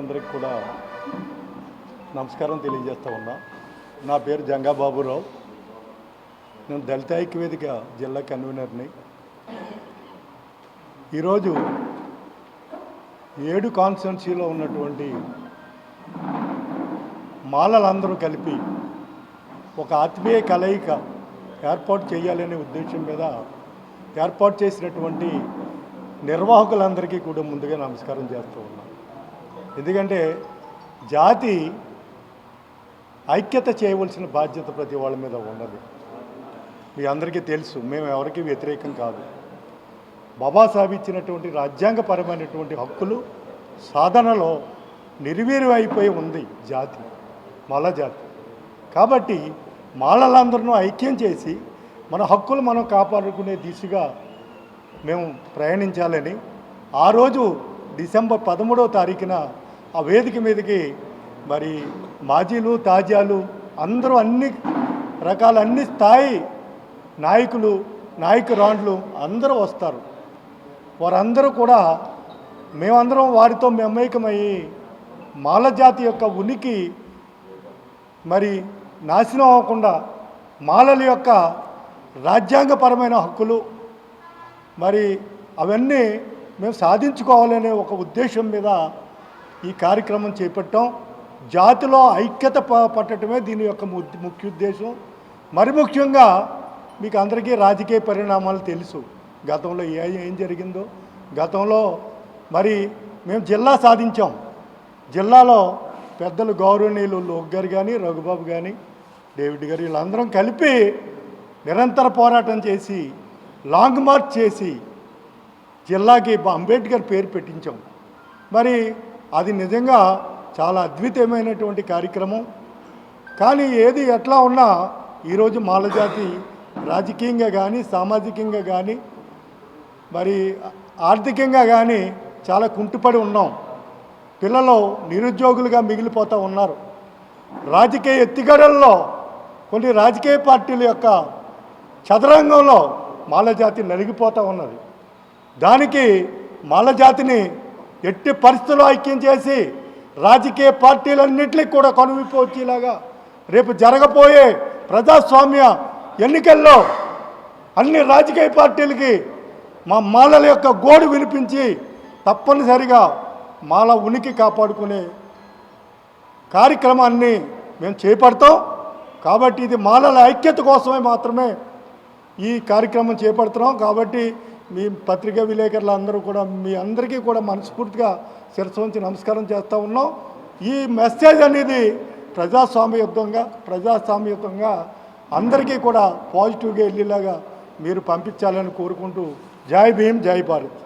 అందరికి కూడా నమస్కారం తెలియజేస్తూ ఉన్నా. నా పేరు జంగాబాబురావు. నేను దళిత ఐక్యవేదిక జిల్లా కన్వీనర్ని. ఈరోజు ఏడు కాన్స్టిట్యున్సీలో ఉన్నటువంటి మాలలందరూ కలిపి ఒక ఆత్మీయ కలయిక ఏర్పాటు చేయాలనే ఉద్దేశం మీద ఏర్పాటు చేసినటువంటి నిర్వాహకులందరికీ కూడా ముందుగా నమస్కారం చేస్తూ ఉన్నాను ఎందుకంటే జాతి ఐక్యత చేయవలసిన బాధ్యత ప్రతి వాళ్ళ మీద ఉన్నది. మీ అందరికీ తెలుసు మేము ఎవరికీ వ్యతిరేకం కాదు. బాబాసాహెబ్ ఇచ్చినటువంటి రాజ్యాంగపరమైనటువంటి హక్కులు సాధనలో నిర్వీర్యం అయిపోయి ఉంది జాతి మాల జాతి. కాబట్టి మాలలందరినూ ఐక్యం చేసి మన హక్కులు మనం కాపాడుకునే దిశగా మేము ప్రయాణించాలని ఆ రోజు డిసెంబర్ పదమూడవ తారీఖున ఆ వేదిక మీదకి మరి మాజీలు తాజాలు అందరూ అన్ని రకాల అన్ని స్థాయి నాయకులు నాయకురాండ్లు అందరూ వస్తారు. వారందరూ కూడా మేమందరం వారితో మమేకమయ్యి మాల జాతి యొక్క ఉనికి మరి నాశనం అవ్వకుండా మాలల యొక్క రాజ్యాంగపరమైన హక్కులు మరి అవన్నీ మేము సాధించుకోవాలనే ఒక ఉద్దేశం మీద ఈ కార్యక్రమం చేపట్టాం జాతిలో ఐక్యత ప- పట్టడమే దీని యొక్క ముఖ్య ఉద్దేశం. మరి ముఖ్యంగా మీకు అందరికీ రాజకీయ పరిణామాలు తెలుసు. గతంలో ఏ ఏం జరిగిందో. గతంలో మరి మేము జిల్లా సాధించాం. జిల్లాలో పెద్దలు గౌరవనీయులు లోక్ గారు కానీ రఘుబాబు కానీ డేవిడ్ గారు వీళ్ళందరం కలిపి నిరంతర పోరాటం చేసి లాంగ్ మార్చ్ చేసి జిల్లాకి అంబేద్కర్ పేరు పెట్టించాం. మరి అది నిజంగా చాలా అద్వితీయమైనటువంటి కార్యక్రమం. కానీ ఏది ఎట్లా ఉన్నా ఈరోజు మాలజాతి రాజకీయంగా కానీ సామాజికంగా కానీ మరి ఆర్థికంగా కానీ చాలా కుంటుపడి ఉన్నాం. పిల్లలు నిరుద్యోగులుగా మిగిలిపోతూ ఉన్నారు. రాజకీయ ఎత్తిగడల్లో కొన్ని రాజకీయ పార్టీల యొక్క చదరంగంలో మాలజాతి నలిగిపోతూ ఉన్నది. దానికి మాలజాతిని ఎట్టి పరిస్థితుల్లో ఐక్యం చేసి రాజకీయ పార్టీలన్నింటినీ కూడా కనువిపోచేలాగా రేపు జరగబోయే ప్రజాస్వామ్య ఎన్నికల్లో అన్ని రాజకీయ పార్టీలకి మా మాలల యొక్క గోడు వినిపించి తప్పనిసరిగా మాల ఉనికి కాపాడుకునే కార్యక్రమాన్ని మేము చేపడతాం. కాబట్టి ఇది మాలల ఐక్యత కోసమే మాత్రమే ఈ కార్యక్రమం చేపడుతున్నాం. కాబట్టి మీ పత్రికా విలేకరులు అందరూ కూడా మీ అందరికీ కూడా మనస్ఫూర్తిగా శిరస్సు ఉంచి నమస్కారం చేస్తూ ఉన్నాం. ఈ మెసేజ్ అనేది ప్రజాస్వామ్యయుద్ధంగా ప్రజాస్వామ్యయుతంగా అందరికీ కూడా పాజిటివ్గా వెళ్ళేలాగా మీరు పంపించాలని కోరుకుంటూ జై భీమ్ జై భారత్.